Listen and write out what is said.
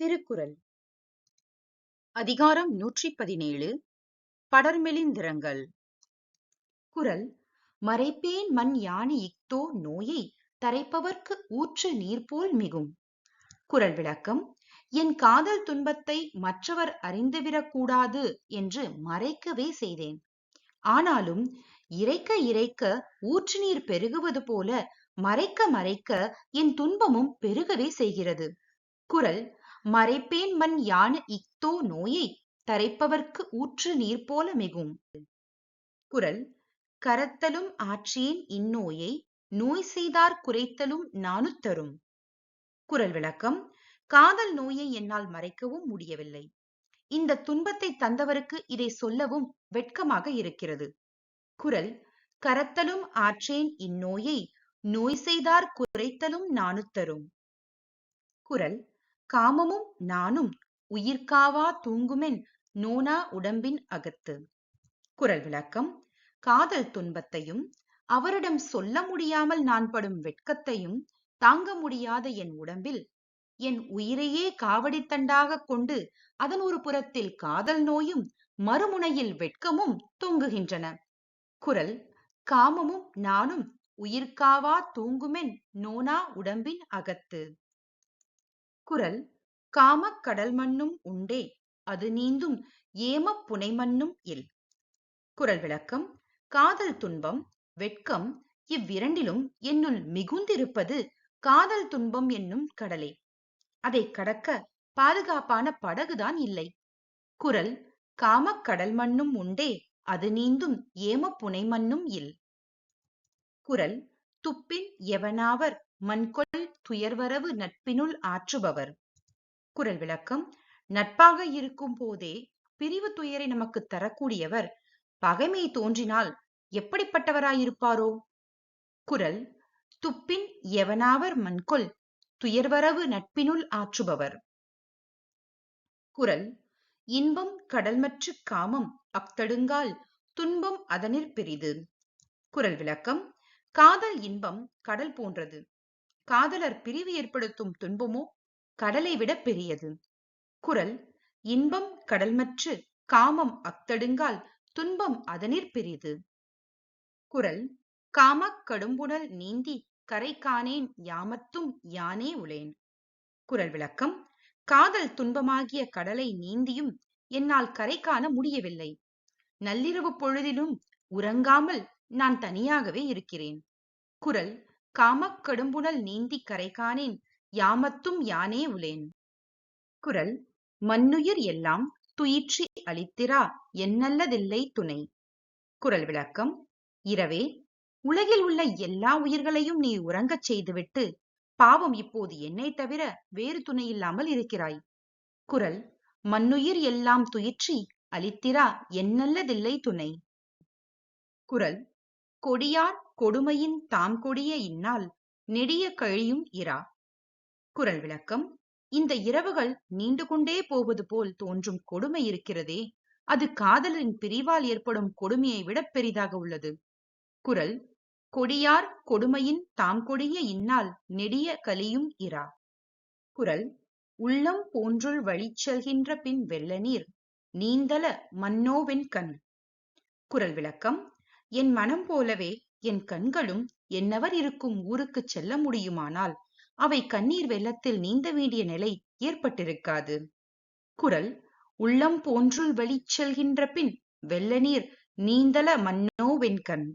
திருக்குறள். அதிகாரம் நூற்றி பதினேழு படர்மெலிந்திரங்கள். குரல் மறைப்பேன் மண் யானி இக்தோ நோயை தரைப்பவர்க்கு ஊற்று நீர் போல் மிகும். குரல் விளக்கம் என் காதல் துன்பத்தை மற்றவர் அறிந்துவிடக்கூடாது என்று மறைக்கவே செய்தேன். ஆனாலும் இறைக்க இறைக்க ஊற்று நீர் பெருகுவது போல மறைக்க மறைக்க என் துன்பமும் பெருகவே செய்கிறது. குரல் மறைப்பேன் மண் யான இக்தோ நோயை தரைப்பவர்க்கு ஊற்று நீர் போல மிகும். குறள் கரத்தலும் ஆற்றேன் இந்நோயை நோய் செய்தார் குறைத்தலும் நானுத்தரும் குறள் விளக்கம் காதல் நோயை என்னால் மறைக்கவும் முடியவில்லை. இந்த துன்பத்தை தந்தவருக்கு இதை சொல்லவும் வெட்கமாக இருக்கிறது. குறள் கரத்தலும் ஆற்றேன் இந்நோயை நோய் செய்தார் குறைத்தலும் நானுத்தரும் குறள் காமமும் நானும் உயிர்காவா தூங்குமென் நோனா உடம்பின் அகத்து. குறள் விளக்கம் காதல் துன்பத்தையும் அவரிடம் சொல்ல முடியாமல் நான் படும் வெட்கத்தையும் தாங்க முடியாத என் உடம்பில் என் உயிரையே காவடித்தண்டாக கொண்டு அதன் ஒரு புறத்தில் காதல் நோயும் மறுமுனையில் வெட்கமும் தொங்குகின்றன. குரல் காமமும் நானும் உயிர்காவா தூங்குமென் நோனா உடம்பின் அகத்து. குறள் காமக் கடல் மண்ணும் உண்டே அது நீந்தும் ஏமப் புனைமண்ணும் இல். குறள் விளக்கம் காதல் துன்பம் வெட்கம் இவ்விரண்டிலும் என்னுள் மிகுந்திருப்பது காதல் துன்பம் என்னும் கடலே. அதை கடக்க பாதுகாப்பான படகுதான் இல்லை. குறள் காமக் கடல் மண்ணும் உண்டே அது நீந்தும் ஏமப் புனைமண்ணும் இல். குறள் துப்பின் எவனாவர் மண்கொள் துயர்வரவு நட்பினுள் ஆற்றுபவர். குரல் விளக்கம் நட்பாக இருக்கும் போதே பிரிவு துயரை நமக்கு தரக்கூடியவர் பகைமை தோன்றினால் எப்படிப்பட்டவராயிருப்பாரோ? குரல் துப்பின் எவனாவர் மண்கொள் துயர்வரவு நட்பினுள் ஆற்றுபவர். குரல் இன்பம் கடல்மற்று காமம் அக்தடுங்கால் துன்பம் அதனிற் பெரிது. குரல் விளக்கம் காதல் இன்பம் கடல் போன்றது. காதலர் பிரிவு ஏற்படுத்தும் துன்பமோ கடலை விட பெரியது. குரல் இன்பம் கடல்மற்று காமம் அக்தடுங்கால் துன்பம் அதனிற் பெரிது. குரல் காமக் கடும்புணல் நீந்தி கரை காணேன் யாமத்தும் யானே உளேன். குரல் விளக்கம் காதல் துன்பமாகிய கடலை நீந்தியும் என்னால் கரை காண முடியவில்லை. நள்ளிரவு பொழுதிலும் உறங்காமல் நான் தனியாகவே இருக்கிறேன். குரல் காமக் கடும்புணல் நீந்தி கரைகாணேன் யாமத்தும் யானே உளேன். குறள் மண்ணுயிர் எல்லாம் துயிற்றி அளித்திரா என்னல்லதில்லை துணை குறள் விளக்கம் இரவே உலகில் உள்ள எல்லா உயிர்களையும் நீ உறங்கச் செய்துவிட்டு பாவம் இப்போது என்னை தவிர வேறு துணை இல்லாமல் இருக்கிறாய் குறள் மண்ணுயிர் எல்லாம் துயிற்றி அளித்திரா என்னல்லதில்லை துணை குறள் கொடியார் கொடுமையின் தாம் கொடிய இந்நாள் நெடிய கழியும் இரா. குரல் விளக்கம் இந்த இரவுகள் நீண்டு கொண்டே போவது போல் தோன்றும் கொடுமை இருக்கிறதே அது காதலின் பிரிவால் ஏற்படும் கொடுமையை விட பெரிதாக உள்ளது. குரல் கொடியார் கொடுமையின் தாம் கொடிய இந்நாள் நெடிய கலியும் இரா. குரல் உள்ளம் போன்றுள் வழிச்செல்கின்ற பின் வெள்ள நீர் நீந்தல மன்னோவென் கண். குரல் விளக்கம் என் மனம் போலவே என் கண்களும் என்னவர் இருக்கும் ஊருக்குச் செல்ல முடியுமானால் அவை கண்ணீர் வெள்ளத்தில் நீந்த வேண்டிய நிலை ஏற்பட்டிருக்காது. குரல் உள்ளம் போன்றுள் வழிச்செல்கின்ற பின் வெள்ள நீர் நீந்தல மன்னோ வெண்கண்.